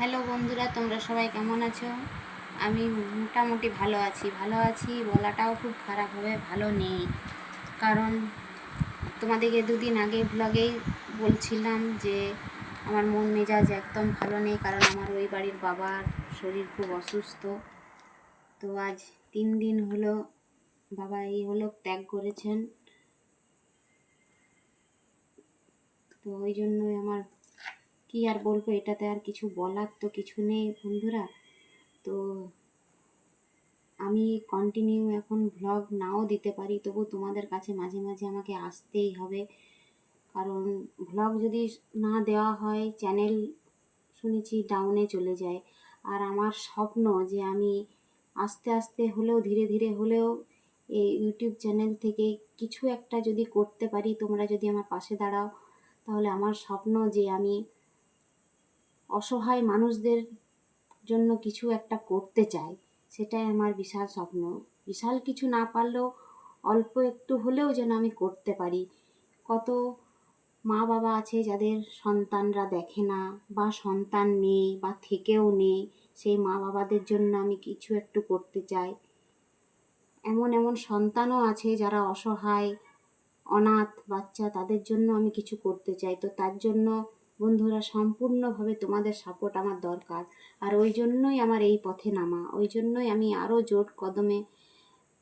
Hello বন্ধুরা, তোমরা সবাই কেমন আছো? আমি মোটামুটি ভালো আছি ভালো আছি। বলাটাও খুব খারাপ হবে, ভালো নেই। কারণ তোমাদেরকে দুদিন আগে ব্লগেই বলছিলাম যে, আমার মন মেজাজ একদম ভালো নেই, কারণ আমার ওই বাড়ির বাবার শরীর খুব অসুস্থ। তো আজ তিন দিন হলো বাবা এই হলো ত্যাগ করেছেন। তো ওই জন্যই আমার কি আর বলব? এটাতে আর কিছু বলার তো কিছু নেই বন্ধুরা। তো আমি কন্টিনিউ এখন ভ্লগ নাও দিতে পারি, তবু তোমাদের কাছে মাঝে মাঝে আমাকে আসতেই হবে। কারণ ভ্লগ যদি না দেওয়া হয় চ্যানেল শুনেছি ডাউনে চলে যায়। আর আমার স্বপ্ন যে আমি আস্তে আস্তে হলেও, ধীরে ধীরে হলেও এই ইউটিউব চ্যানেল থেকে কিছু একটা যদি করতে পারি, তোমরা যদি আমার পাশে দাঁড়াও, তাহলে আমার স্বপ্ন যে আমি অসহায় মানুষদের জন্য কিছু একটা করতে চাই সেটাই আমার বিশাল স্বপ্ন। বিশাল কিছু না পারলেও অল্প একটু হলেও যেন আমি করতে পারি। কত মা বাবা আছে যাদের সন্তানরা দেখে না, বা সন্তান নেই, বা থেকেও নেই, সেই মা বাবাদের জন্য আমি কিছু একটু করতে চাই। এমন এমন সন্তানও আছে যারা অসহায়, অনাথ বাচ্চা তাদের জন্য আমি কিছু করতে চাই। তো তার জন্য বন্ধুরা, সম্পূর্ণভাবে তোমাদের সাপোর্ট আমার দরকার। আর ওই জন্যই আমার এই পথে নামা। ওই জন্যই আমি আরও জোর কদমে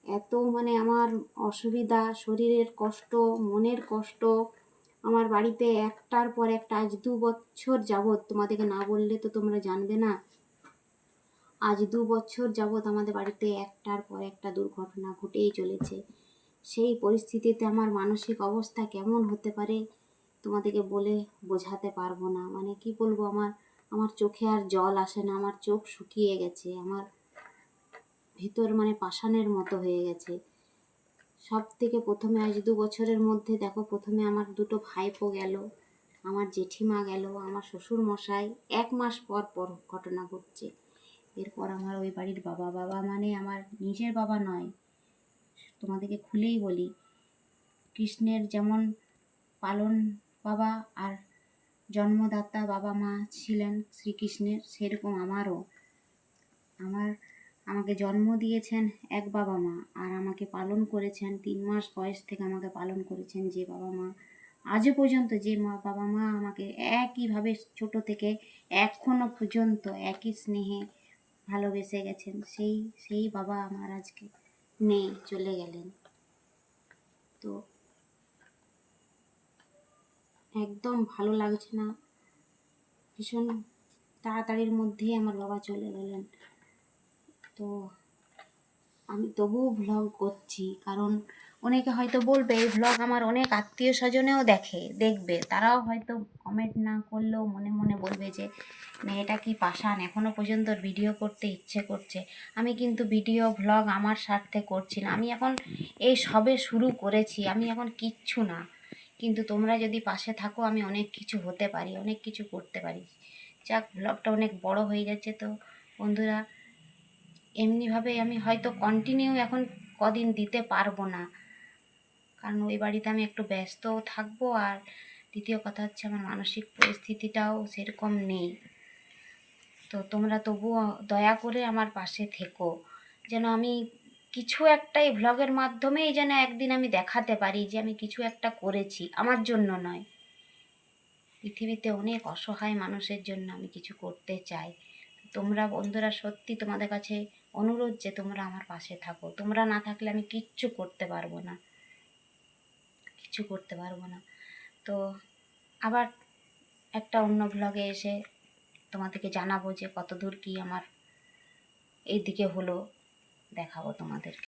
এত মানে আমার অসুবিধা, শরীরের কষ্ট, মনের কষ্ট, আমার বাড়িতে একটার পর একটা আজ দু বছর যাবৎ, তোমাদেরকে না বললে তো তোমরা জানবে না, আজ দু বছর যাবৎ আমাদের বাড়িতে একটার পর একটা দুর্ঘটনা ঘটেই চলেছে। সেই পরিস্থিতিতে আমার মানসিক অবস্থা কেমন হতে পারে? তোমাদেরকে বলে বোঝাতে পারব না। মানে কি বলব? আমার আমার চোখে আর জল আসে না। আমার চোখ শুকিয়ে গেছে। আমার ভিতর মানে পাষাণের মতো হয়ে গেছে। সব থেকে প্রথমে আজ দু বছরের মধ্যে দেখো, প্রথমে আমার দুটো ভাইপো গেল, আমার জেঠিমা গেল, আমার শ্বশুর মশাই এক মাস পর পর ঘটনা ঘটছে। এরপর আমার ওই বাড়ির বাবা বাবা মানে আমার নিজের বাবা নয়, তোমাদেরকে খুলেই বলি। কৃষ্ণের যেমন পালন বাবা আর জন্মদাতা বাবা মা ছিলেন শ্রীকৃষ্ণের, সেরকম আমারও। আমার, আমাকে জন্ম দিয়েছেন এক বাবা মা আর আমাকে পালন করেছেন তিন মাস বয়স থেকে আমাকে পালন করেছেন যে বাবা মা। আজও পর্যন্ত যে মা, বাবা মা আমাকে একইভাবে ছোট থেকে এখনও পর্যন্ত একই স্নেহে ভালোবেসে গেছেন, সেই সেই বাবা আমার আজকে নেই, চলে গেলেন। তো একদম ভালো লাগছে না। ভীষণ তাড়াতাড়ির মধ্যেই আমার বাবা চলে গেলেন। তো আমি তবুও ভ্লগ করছি, কারণ অনেকে হয়তো বলবে, এই ভ্লগ আমার অনেক আত্মীয় স্বজনেও দেখে, দেখবে। তারাও হয়তো কমেন্ট না করলেও মনে মনে বলবে যে, মেয়েটা কি পাশান এখনও পর্যন্ত ভিডিও করতে ইচ্ছে করছে। আমি কিন্তু ভিডিও ভ্লগ আমার স্বার্থে করছি না। আমি এখন এই সবে শুরু করেছি। আমি এখন কিচ্ছু না। কিন্তু তোমরা যদি পাশে থাকো, আমি অনেক কিছু হতে পারি, অনেক কিছু করতে পারি। যাক ব্লগটা অনেক বড় হয়ে যাচ্ছে তো। বন্ধুরা এমনিভাবে আমি হয়তো কন্টিনিউ এখন কদিন দিতে পারব না। কারণ ওই বাড়িতে আমি একটু ব্যস্তও থাকব আর দ্বিতীয় কথা হচ্ছে আমার মানসিক পরিস্থিতিটাও সেরকম নেই। তো তোমরা তবুও দয়া করে আমার পাশে থেকো। যেন আমি কিছু একটা এই ভ্লগের মাধ্যমেই যেন একদিন আমি দেখাতে পারি যে আমি কিছু একটা করেছি, আমার জন্য নয়। পৃথিবীতে অনেক অসহায় মানুষের জন্য আমি কিছু করতে চাই। তোমরা বন্ধুরা, সত্যি তোমাদের কাছে অনুরোধ যে তোমরা আমার পাশে থাকো। তোমরা না থাকলে আমি কিচ্ছু করতে পারব না। কিছু করতে পারব না। তো আবার একটা অন্য ব্লগে এসে তোমাদেরকে জানাব যে কত দূর কী আমার এই দিকে হলো। দেখাবো তোমাদেরকে